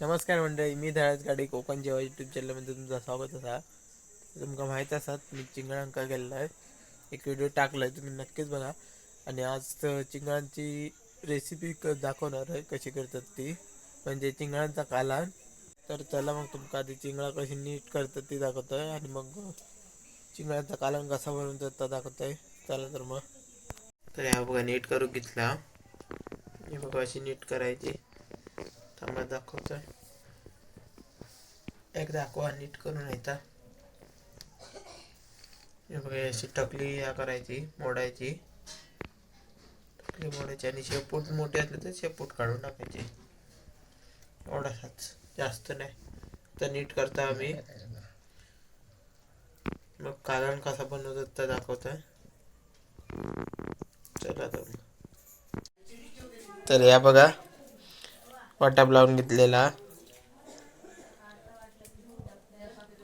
नमस्कार मंडळी मी धडाच गाडी कोकण जेव्हा यूट्यूब चॅनलमध्ये तुमचं स्वागत असा. तुमका माहीत असत मी चिंगळांका गेलेलो आहे एक व्हिडिओ टाकला आहे तुम्ही नक्कीच बघा. आणि आज तर चिंगळांची रेसिपी क दाखवणार आहे कशी करतात ती. म्हणजे चिंगळांचा कालान. तर चला मग तुमका आधी चिंगळा कशी नीट करतात ती दाखवतो आहे आणि मग चिंगळांचा कालन कसा बनवतात तो दाखवतो आहे चला तर मग. तर ह्या बघा नीट करून घेतला. हे बघा अशी नीट करायची. थांबा दाखवतोय एक दाखवा नीट करून येता बघा अशी टकली ह्या करायची मोडायची टकली मोडायची आणि शेपूट मोठे असले तर शेपूट काढून टाकायचे एवढाच जास्त नाही तर नीट करता आम्ही मग कालण कसा बनवतात ते दाखवतोय चला तर. तर या बघा वाटाप लावून घेतलेला.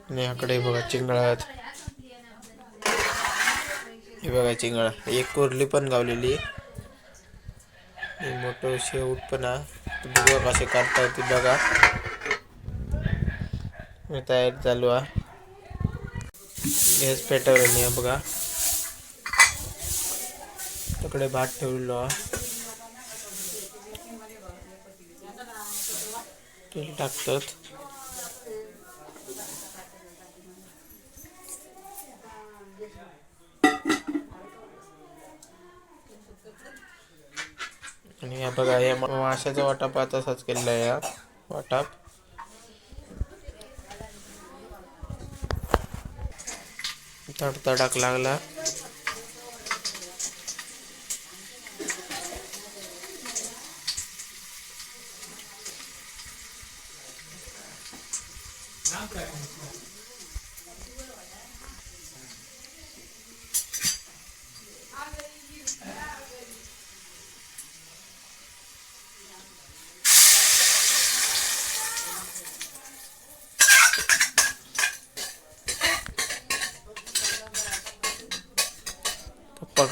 आणि याकडे बघा चिंगळात. हे बघा चिंगळा. एक कोरली पण गावलेली. मोठं शेवट पण हा. तर कसे काढता येते बघा. मी तयार चालू आहे गॅस पेटवलेली बघा. तिकडे भात ठेवलेलो हा. तेल टाकतात. आणि या बघा या मा- माशाचा वाटाप तसाच केलेला आहे या वाटाप तडतडाक लागला. पप्पा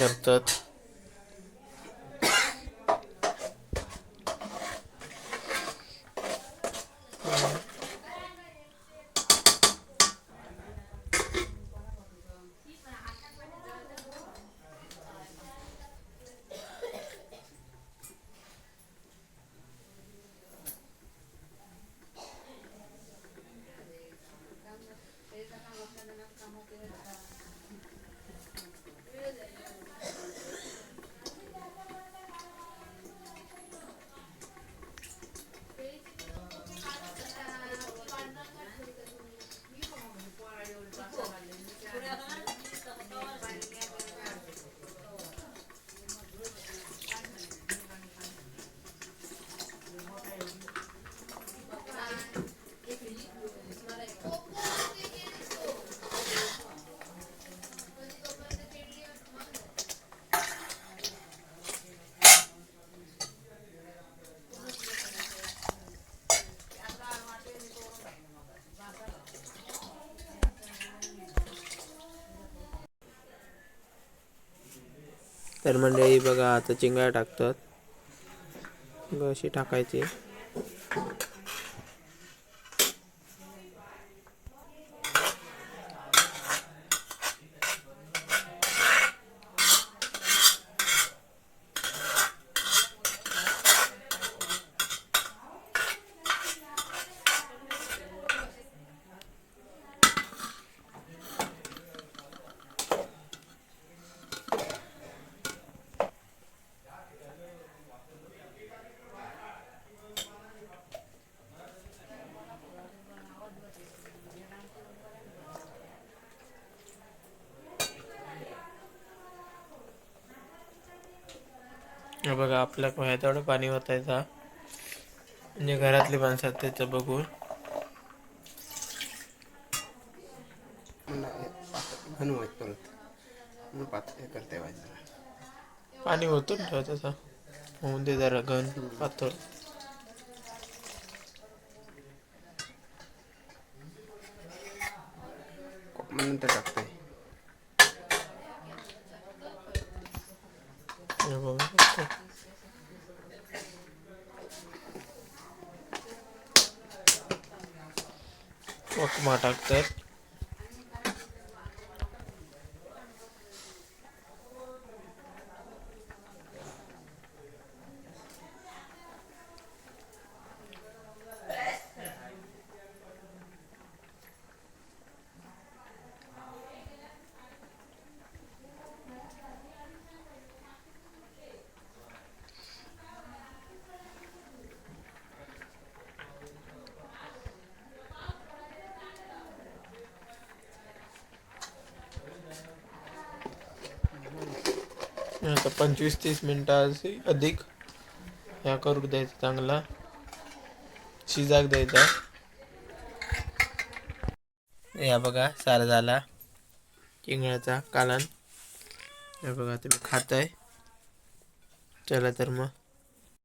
तर मंडळी बघा आता चिंगळा टाकतात. अशी टाकायची. बघा आपल्या ह्या तेवढं पाणी ओतायचा म्हणजे घरातली माणसं आहेत त्याचं बघून. हे पाणी होतं ना तसं होऊन दे जरा घन पातळ. नंतर टाकते हे बघा वकमा टाकतात आता पंचवीस तीस मिनटाची अधिक ह्या करू द्यायचा चांगला. शिजाक द्यायचा. या बघा सारा झाला. चिंगळाचा कालन. हे बघा तुम्ही खाताय. चला तर मग.